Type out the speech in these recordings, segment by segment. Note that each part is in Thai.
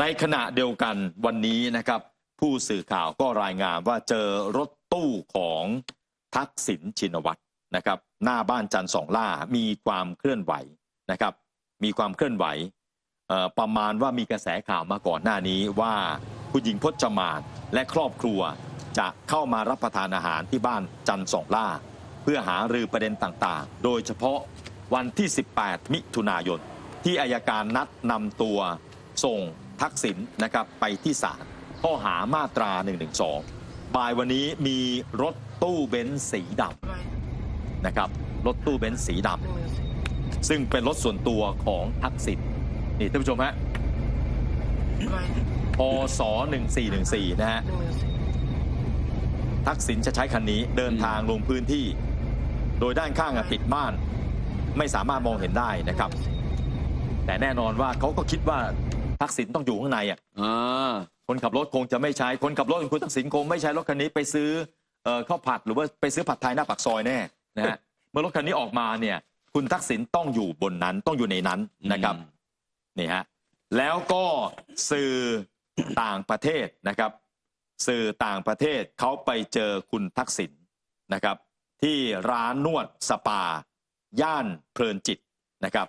ในขณะเดียวกันวันนี้นะครับ ผู้สื่อข่าวก็รายงานว่าเจอรถตู้ของทักษิณชินวัตรนะครับ หน้าบ้านจันสองล่ามีความเคลื่อนไหวนะครับ มีความเคลื่อนไหวประมาณว่ามีกระแสข่าวมาก่อนหน้านี้ว่าคุณหญิงพจมานและครอบครัวจะเข้ามารับประทานอาหารที่บ้านจันสองล่า เพื่อหารือประเด็นต่างๆ โดยเฉพาะวันที่ 18 มิถุนายน ที่อายการนัดนำตัวส่ง ทักษิณนะครับไปที่ศาลข้อหามาตรา 112 บ่ายวันนี้มีรถตู้เบนซ์สีดำนะครับรถตู้เบนซ์สีดำซึ่งเป็นรถส่วนตัวของทักษิณนี่ท่านผู้ชมฮะพศ1414 นะฮะทักษิณจะใช้คันนี้เดินทางลงพื้นที่ โดยด้านข้างปิดม่าน ไม่สามารถมองเห็นได้นะครับ แต่แน่นอนว่าเขาก็คิดว่า ทักษิณต้องอยู่ข้างในอะอ่าคนขับรถคงจะไม่ใช้คนขับรถของคุณทักษิณคงไม่ใช้รถคันนี้ไปซื้อเอ่อข้าวผัดหรือว่าไปซื้อผัดไทยหน้าปากซอยแน่นะฮะเมื่อรถคันนี้ออกมาเนี่ย คุณทักษิณต้องอยู่บนนั้นต้องอยู่ในนั้นนะครับนี่ฮะแล้วก็สื่อต่างประเทศนะครับ สื่อต่างประเทศเขาไปเจอคุณทักษิณนะครับ ที่ร้านนวดสปา ย่านเพลินจิตนะครับ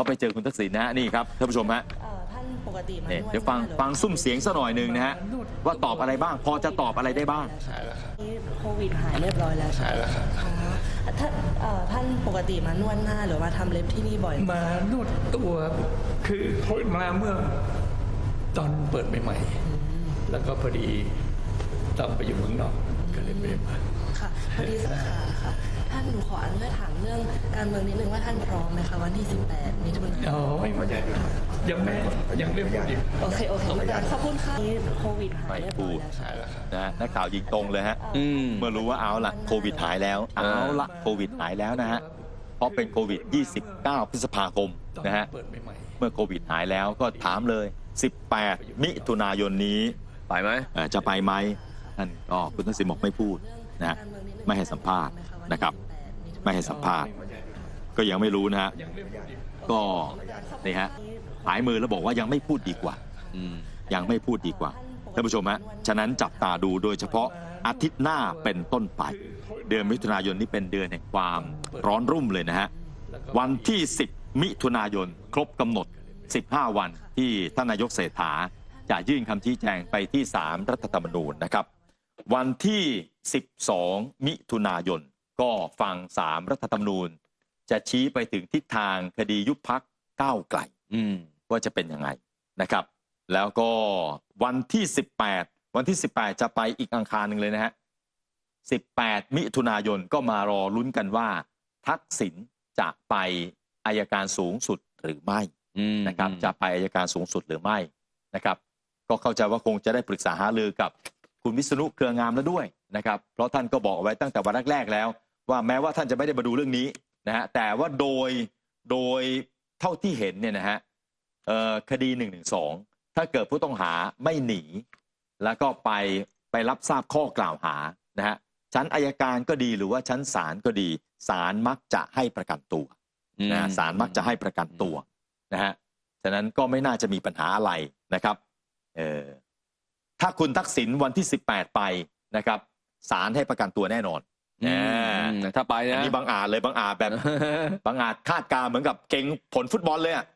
เขาไปเจอคุณทักษิณนะฮะนี่ครับท่านผู้ชมฮะเอ่อท่านปกติมาเนี่ยนวเดี๋ยวฟังหน้าหรือฟังซุ้มเสียงสักหน่อยหนึ่งนะฮะว่าตอบอะไรบ้าง พอจะตอบอะไรได้บ้าง ใช่แล้วครับ นี่โควิดหายเรียบร้อยแล้วใช่ไหมครับ อ๋อท่านเอ่อท่านปกติมานวดหน้าหรือว่าทำเล็บที่นี่บ่อยไหมมานวดตัวคือเขามาเมื่อตอนเปิดใหม่ๆ แล้วก็พอดีต้องไปอยู่เมืองนอก ก็เลยไม่ได้มาค่ะพอดีสักค่ะค่ะ ท่านหนูขออนุญาตถามเรื่องการเมืองนิดนึงว่าท่านพร้อมไหมคะวันที่ 18มิถุนายนอ๋อไม่ไม่ยังไม่ยังไม่พูดอีกโอเคโอเคขอบคุณค่ะนี่โควิดหายไม่เรียบพูร้อยดแล้วใช่ไหมคะนะฮะนักข่าวยิงตรงเลยฮะอืมเมื่อรู้ว่าเอาละโควิดหายแล้วเอาละโควิดหายแล้วนะฮะเพราะเป็นโควิด 29 พฤษภาคมตอนนะฮะเปิดใหม่ๆเมื่อโควิดหายแล้วก็ถามเลย 18 มิถุนายนนี้ไปไหมเอ่อจะไปไหม ท่านก็คุณทักษิณบอกไม่พูดนะไม่ให้สัมภาษณ์นะครับ ไม่ให้สัมภาษณ์ ก็ยังไม่รู้นะฮะก็นี่ฮะหายมือแล้วบอกว่ายังไม่พูดดีกว่าอืยังไม่พูดดีกว่าท่านผู้ชมฮะฉะนั้นจับตาดูโดยเฉพาะอาทิตย์หน้าเป็นต้นไป เดือนมิถุนายนนี้เป็นเดือนแห่งความร้อนรุ่มเลยนะฮะวันที่ 10 มิถุนายนครบกำหนด 15 วันที่ท่านนายกเศรษฐาจะยื่นคำชี้แจงไปที่ศาลรัฐธรรมนูญนะครับ วันที่ 12 มิถุนายน ก็ฟังสามรัฐธรรมนูญ จะชี้ไปถึงทิศทางคดียุบพักก้าวไกลอืมว่าจะเป็นยังไงนะครับ แล้วก็วันที่ 18 วันที่ 18 จะไปอีกอังคารหนึ่งเลยนะฮะ 18 มิถุนายนก็มารอลุ้นกันว่า ทักษิณจะไปอายการสูงสุดหรือไม่อืมนะครับ จะไปอายการสูงสุดหรือไม่นะครับ ก็เข้าใจว่าคงจะได้ปรึกษาหารือกับ คุณวิษณุเครืองามแล้วด้วยนะครับ เพราะท่านก็บอกเอาไว้ตั้งแต่วันแรกๆแล้ว ว่าแม้ว่าท่านจะไม่ได้มาดูเรื่องนี้นะฮะแต่ว่าโดยโดยเท่าที่เห็นเนี่ยนะฮะเอ่อคดี1นึถ้าเกิดผู้ต้องหาไม่หนี แล้วก็ไปไปรับทราบข้อกล่าวหานะฮะชั้นอายการก็ดีหรือว่าชั้นศาลก็ดีศาลมักจะให้ประกันตัวนะฮะศาลมักจะให้ประกันตัวนะฮะฉะนั้นก็ไม่น่าจะมีปัญหาอะไรนะครับเออ ถ้าคุณทักษิณวันที่ 18 ไปนะครับศาลให้ประกันตัวแน่นอนอืนะมถ้าไปอันนะ นี้บางอาจเลยบางอาจแบบ บางอาจคาดการณ์เหมือนกับเก่งผลฟุตบอลเลยอะ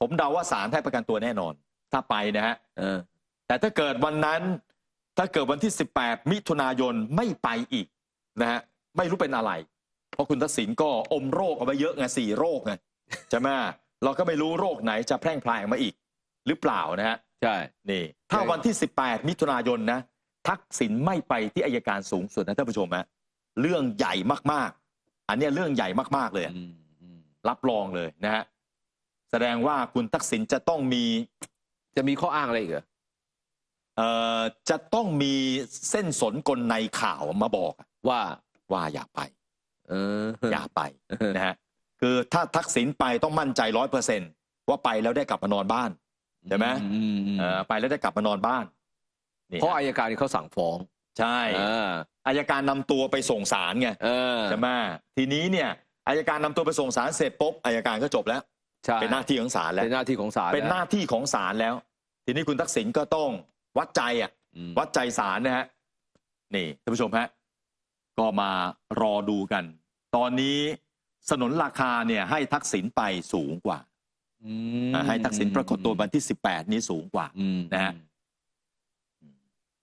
ผมเดาว่าศาลให้ประกันตัวแน่นอน ถ้าไปนะฮะ เออแต่ถ้าเกิดวันนั้นถ้าเกิดวันที่ 18 มิถุนายนไม่ไปอีกนะฮะไม่รู้เป็นอะไร เพราะคุณทักษิณก็อมโรคเอาไว้เยอะไงสี่โรคไงใช่ไหมเราก็ไม่รู้โรคไหนจะแพร่งพรายออกมาอีก หรือเปล่านะฮะ ใช่นี่ ถ้าวันที่ 18 มิถุนายนนะ ทักษิณไม่ไปที่อายการสูงสุดนะท่านผู้ชมฮะเรื่องใหญ่มากๆ อันเนี้ยเรื่องใหญ่มากๆเลยอะอืมอืมรับรองเลยนะฮะแสดงว่าคุณทักษิณจะต้องมี จะมีข้ออ้างอะไรอีกเหรอเอ่อจะต้องมีเส้นสนกลในข่าวมาบอกอะว่าว่าอย่าไปเอออย่าไปนะฮะคือถ้าทักษิณไปต้องมั่นใจร้อยเปอร์เซนว่าไปแล้วได้กลับมานอนบ้าน ใช่ไหมอือืมเอ่อไปแล้วได้กลับมานอนบ้านนี่เพราะอายการนี่เขาสั่งฟ้องใช่เอออายการนำตัวไปส่งศาลไงเออใช่ไหมทีนี้เนี่ยอายการนำตัวไปส่งศาลเสร็จปุ๊บอายการก็จบแล้ว ใช่เป็นหน้าที่ของศาลแล้ว เป็นหน้าที่ของศาลเป็นหน้าที่ของศาลแล้ว ทีนี้คุณทักษิณก็ต้องวัดใจอะอืมวัดใจศาลนะฮะ นี่ท่านผู้ชมฮะ ก็มารอดูกัน ตอนนี้สนนราคาเนี่ยให้ทักษิณไปสูงกว่า อืมให้ทักษิณปรากฏตัววันที่ 18 นี้สูงกว่าอืมนะฮะ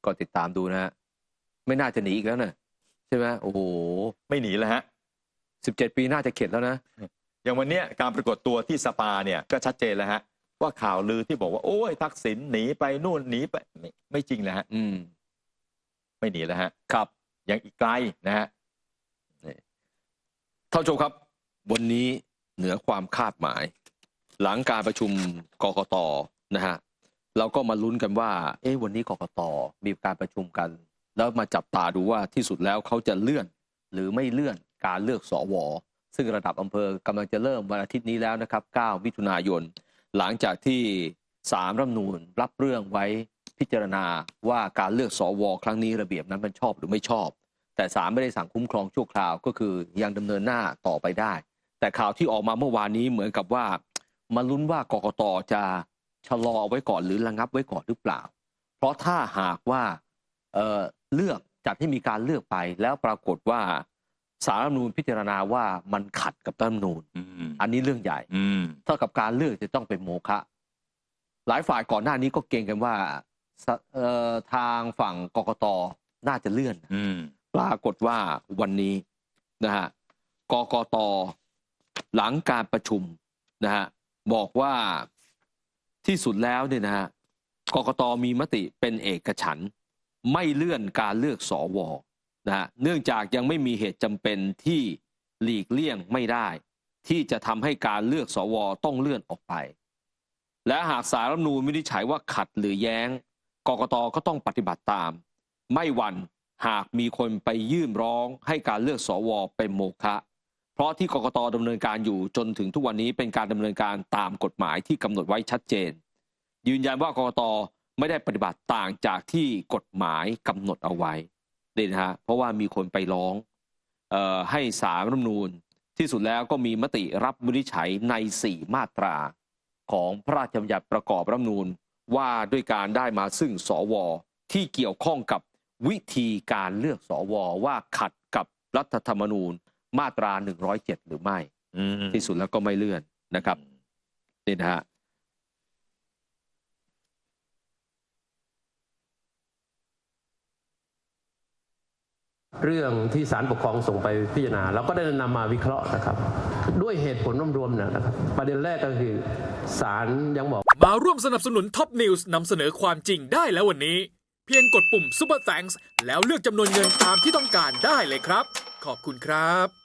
ก็ติดตามดูนะฮะไม่น่าจะหนีอีกแล้วนะใช่ไหมโอ้โหไม่หนีแล้วฮะสิบเจ็ดปีน่าจะเข็ดแล้วนะ อย่างวันเนี้ยการปรากฏตัวที่สปาเนี่ยก็ชัดเจนแล้วฮะ ว่าข่าวลือที่บอกว่า โอ้ยทักษิณหนีไปนู่นหนีไปไม่ไม่จริงแล้วฮะ อืม ไม่หนีแล้วฮะ ครับ ยังอีกไกลนะฮะ ท่านผู้ชมครับ วันนี้เหนือความคาดหมาย หลังการประชุมกกตนะฮะเราก็มาลุ้นกันว่า เอ๊ะวันนี้กกตมีการประชุมกัน แล้วมาจับตาดูว่าที่สุดแล้วเขาจะเลื่อน หรือไม่เลื่อนการเลือกสวซึ่งระดับอำเภอกำลังจะเริ่มวันอาทิตย์นี้แล้วนะครับ 9 มิถุนายน หลังจากที่สามรัฐมนูญรับเรื่องไว้พิจารณาว่าการเลือกสวครั้งนี้ระเบียบนั้นมันชอบหรือไม่ชอบ แต่ศาลไม่ได้สั่งคุ้มครองชั่วคราวก็คือยังดำเนินหน้าต่อไปได้ แต่ข่าวที่ออกมาเมื่อวานนี้เหมือนกับว่า มาลุ้นว่ากกตจะชะลอเอาไว้ก่อนหรือระงับไว้ก่อนหรือเปล่า เพราะถ้าหากว่าเอ่อเลือกจัดให้มีการเลือกไปแล้วปรากฏว่าสารรัฐธรรมนูญพิจารณาว่ามันขัดกับรัฐธรรมนูญอืมอันนี้เรื่องใหญ่อืมเท่ากับการเลือกจะต้องเป็นโมฆะหลายฝ่ายก่อนหน้านี้ก็เกรงกันว่าสเอ่อทางฝั่งกกตน่าจะเลื่อนอืมปรากฏว่าวันนี้นะฮะกกตหลังการประชุมนะฮะ บอกว่าที่สุดแล้วเนี่ยนะฮะกกตมีมติเป็นเอกฉันท์ไม่เลื่อนการเลือกสวนะฮะเนื่องจากยังไม่มีเหตุจำเป็นที่หลีกเลี่ยงไม่ได้ ที่จะทำให้การเลือกสวต้องเลื่อนออกไป และหากสารรัฐนูญวินิจฉัยว่าขัดหรือแย้งกกตก็ต้องปฏิบัติตาม ไม่วันหากมีคนไปยื่นร้องให้การเลือกสวเป็นโมฆะ เพราะที่กกตดำเนินการอยู่จนถึงทุกวันนี้เป็นการดำเนินการตามกฎหมายที่กำหนดไว้ชัดเจน ยืนยันว่ากกตไม่ได้ปฏิบัติต่างจากที่กฎหมายกำหนดเอาไว้นี่นะฮะเพราะว่ามีคนไปร้องออให้สารรัฐมนูญที่สุดแล้วก็มีมติรับวินิจฉัยใน 4 มาตราของพระราชบัญญัติประกอบรัฐมนูญว่าด้วยการได้มาซึ่งสวที่เกี่ยวข้องกับวิธีการเลือกสวว่าขัดกับรัฐธรรมนูญ มาตรา 107 หรือไม่อืมที่สุดแล้วก็ไม่เลื่อนนะครับนี่นะฮะเรื่องที่ศาลปกครองส่งไปพิจารณาเราก็ได้นำมาวิเคราะห์นะครับ ด้วยเหตุผลรวมๆนะครับ ประเด็นแรกก็คือศาลยังบอก มาร่วมสนับสนุนท็อปนิวส์นำเสนอความจริงได้แล้ววันนี้ เพียงกดปุ่ม Super Thanks แล้วเลือกจำนวนเงินตามที่ต้องการได้เลยครับ ขอบคุณครับ